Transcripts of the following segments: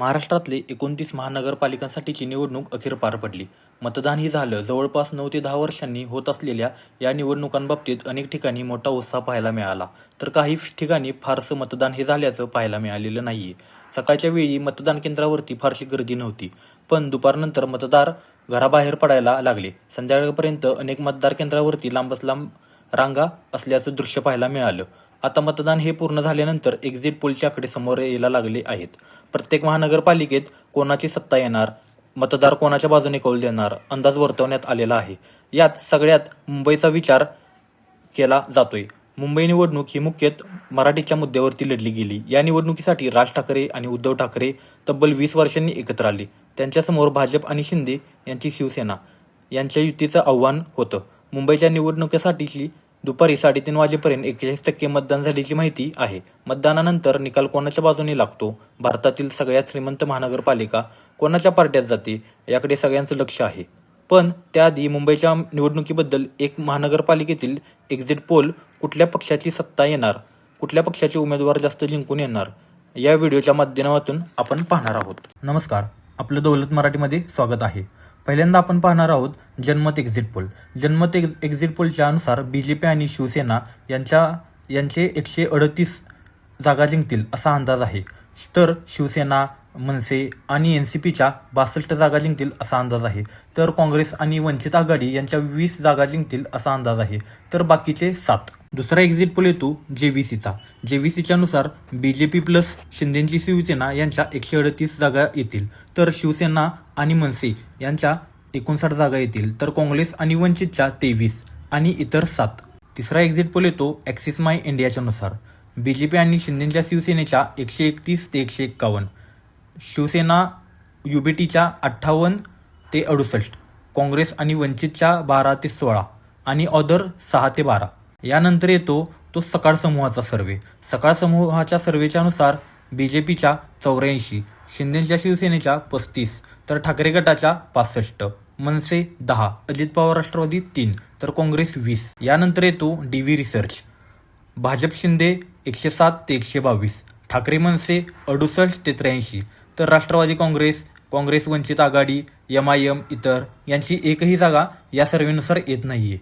महाराष्ट्रातले एकोणतीस महानगरपालिकांसाठीची निवडणूक अखेर पार पडली. मतदानही झालं. जवळपास नऊ ते दहा वर्षांनी होत असलेल्या या निवडणुकांबाबतीत अनेक ठिकाणी मोठा उत्साह पाहायला मिळाला, तर काही ठिकाणी फारसं मतदान हे झाल्याचं पाहायला मिळालेलं नाहीये. सकाळच्या वेळी मतदान केंद्रावरती फारशी गर्दी नव्हती, पण दुपारनंतर मतदार घराबाहेर पडायला लागले. संध्याकाळपर्यंत अनेक मतदार केंद्रावरती लांबच लांब रांगा असल्याचं दृश्य पाहायला मिळालं. आता मतदान हे पूर्ण झाल्यानंतर एक्झिट पोलचे आकडे समोर यायला लागले आहेत. प्रत्येक महानगरपालिकेत कोणाची सत्ता येणार, मतदार कोणाच्या बाजूने कौल देणार, अंदाज वर्तवण्यात आलेला आहे. यात सगळ्यात मुंबईचा विचार केला जातोय. मुंबई निवडणूक ही मुख्यतः मराठीच्या मुद्द्यावरती लढली गेली. या निवडणुकीसाठी राज ठाकरे आणि उद्धव ठाकरे तब्बल वीस वर्षांनी एकत्र आले. त्यांच्यासमोर भाजप आणि शिंदे यांची शिवसेना यांच्या युतीचं आव्हान होतं. मुंबईच्या निवडणुकीसाठीची दुपारी साडेतीन वाजेपर्यंत एक्केचाळीस टक्के मतदान झाल्याची माहिती आहे. मतदानानंतर निकाल कोणाच्या बाजूने लागतो, भारतातील सगळ्यात श्रीमंत महानगरपालिका कोणाच्या पार्ट्यात जाते, याकडे सगळ्यांचं लक्ष आहे. पण त्याआधी मुंबईच्या निवडणुकीबद्दल एक महानगरपालिकेतील एक्झिट पोल कुठल्या पक्षाची सत्ता येणार, कुठल्या पक्षाचे उमेदवार जास्त जिंकून येणार, या व्हिडिओच्या माध्यमातून आपण पाहणार आहोत. नमस्कार, आपलं दौलत मराठीमध्ये स्वागत आहे. पहिल्यांदा आपण पाहणार आहोत जनमत एक्झिट पोल. जनमत एक्झिट पोलच्या अनुसार पी आणि शिवसेना यांच्या यांचे एकशे अडतीस जागा जिंकतील असा अंदाज आहे. तर शिवसेना, मनसे आणि एन सी पीच्या बासष्ट जागा जिंकतील असा अंदाज आहे. तर काँग्रेस आणि वंचित आघाडी यांच्या वीस जागा जिंकतील असा अंदाज आहे. तर बाकीचे सात. दुसरा एक्झिट पोल येतो जेव्हीसीचा. जेव्हीसीच्या नुसार पी प्लस शिंदेची शिवसेना यांच्या एकशे अडतीस जागा येतील. तर शिवसेना आणि मनसे यांच्या एकोणसाठ जागा येतील. तर काँग्रेस आणि वंचितच्या तेवीस आणि इतर सात. तिसरा एक्झिट पोल येतो ॲक्सिस माय इंडियाच्या नुसार. पी आणि शिंदेच्या शिवसेनेच्या एकशे एकतीस ते एकशे एक्कावन्न, शिवसेना युबीटीच्या अठ्ठावन्न ते अडुसष्ट, काँग्रेस आणि वंचितच्या बारा ते सोळा आणि ऑदर सहा ते बारा. यानंतर येतो तो सकाळ समूहाचा सर्वे सकाळ समूहाच्या सर्व्हेच्या नुसार पीच्या चौऱ्याऐंशी, शिंदेच्या शिवसेनेच्या पस्तीस, तर ठाकरे गटाच्या पासष्ट, मनसे दहा, अजित पवार राष्ट्रवादी तीन, तर काँग्रेस वीस. यानंतर येतो D V research. Bhajap Shinde एकशे सात ते एकशे बावीस, ठाकरे मनसे अडुसष्ट ते त्र्याऐंशी, तर Rashtrawadi Congress, Congress Vanchit Aghadi, M I M इतर यांची एकही जागा या सर्वेनुसार येत नाहीये.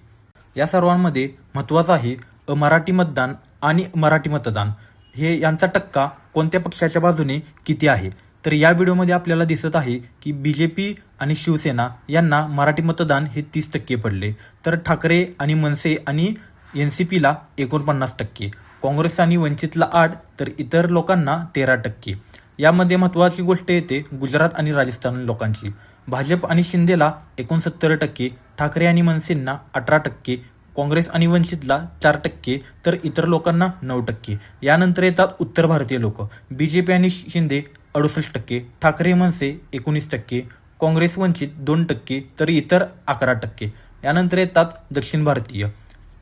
या सर्वांमध्ये महत्त्वाचं आहे मराठी मतदान आणि मराठी मतदान हे यांचा टक्का कोणत्या पक्षाच्या बाजूने किती आहे. तर या व्हिडिओमध्ये आपल्याला दिसत आहे की बी जे पी आणि शिवसेना यांना मराठी मतदान हे तीस टक्के पडले. तर ठाकरे आणि मनसे आणि एन सी पीला एकोणपन्नास टक्के, काँग्रेस आणि वंचितला आठ तर इतर लोकांना तेरा टक्के. यामध्ये महत्त्वाची गोष्ट येते गुजरात आणि राजस्थान लोकांची. भाजप आणि शिंदेला एकोणसत्तर टक्के, ठाकरे आणि मनसेंना अठरा टक्के, काँग्रेस आणि वंचितला चार टक्के तर इतर लोकांना नऊ टक्के. यानंतर येतात उत्तर भारतीय लोक. बी जे पी आणि शिंदे अडुसष्ट टक्के, ठाकरे मनसे एकोणीस टक्के, काँग्रेस वंचित दोन टक्के तर इतर अकरा टक्के. यानंतर येतात दक्षिण भारतीय.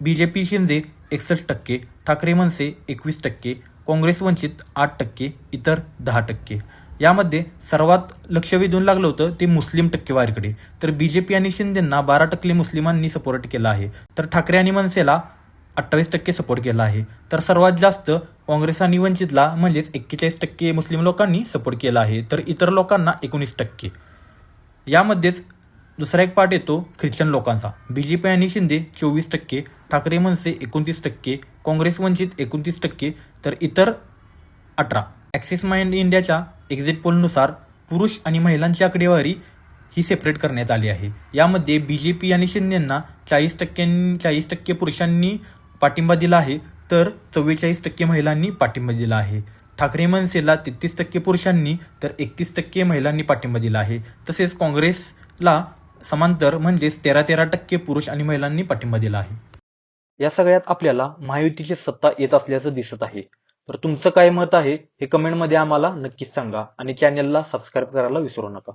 बी जे पी शिंदे एकसष्ट टक्के, ठाकरे मनसे एकवीस टक्के, काँग्रेस वंचित आठ टक्के, इतर दहा टक्के. यामध्ये सर्वात लक्ष वेधून लागलं होतं ते मुस्लिम टक्केवारीकडे. तर बीजेपी आणि शिंदेंना बारा टक्के मुस्लिमांनी सपोर्ट केला आहे. तर ठाकरे आणि मनसेला अठ्ठावीस टक्के सपोर्ट केला आहे. तर सर्वात जास्त काँग्रेस आणि वंचितला म्हणजेच एक्केचाळीस टक्के मुस्लिम लोकांनी सपोर्ट केला आहे. तर इतर लोकांना एकोणीस टक्के. यामध्येच दुसरा एक पार्ट येतो ख्रिश्चन लोकांचा. बीजेपी आणि शिंदे चोवीस टक्के, ठाकरे मनसे एकोणतीस टक्के, काँग्रेस वंचित एकोणतीस टक्के तर इतर अठरा. ॲक्सिस माइंड इंडियाच्या एक्झिट पोलनुसार पुरुष आणि महिलांची आकडेवारी ही सेपरेट करण्यात आली आहे. यामध्ये बी जे पी आणि शिंदेंना चाळीस चाळीस टक्के पुरुषांनी पाठिंबा दिला आहे तर चव्वेचाळीस टक्के महिलांनी पाठिंबा दिला आहे. ठाकरे मनसेला तेहतीस टक्के पुरुषांनी तर एकतीस टक्के महिलांनी पाठिंबा दिला आहे. तसेच काँग्रेसला समांतर म्हणजेच तेरा तेरा टक्के पुरुष आणि महिलांनी पाठिंबा दिला आहे. या सगळ्यात आपल्याला महायुतीची सत्ता येत असल्याचं दिसत आहे. तर तुमचं काय मत आहे हे कमेंटमध्ये आम्हाला नक्कीच सांगा आणि चॅनेलला सबस्क्राईब करायला विसरू नका.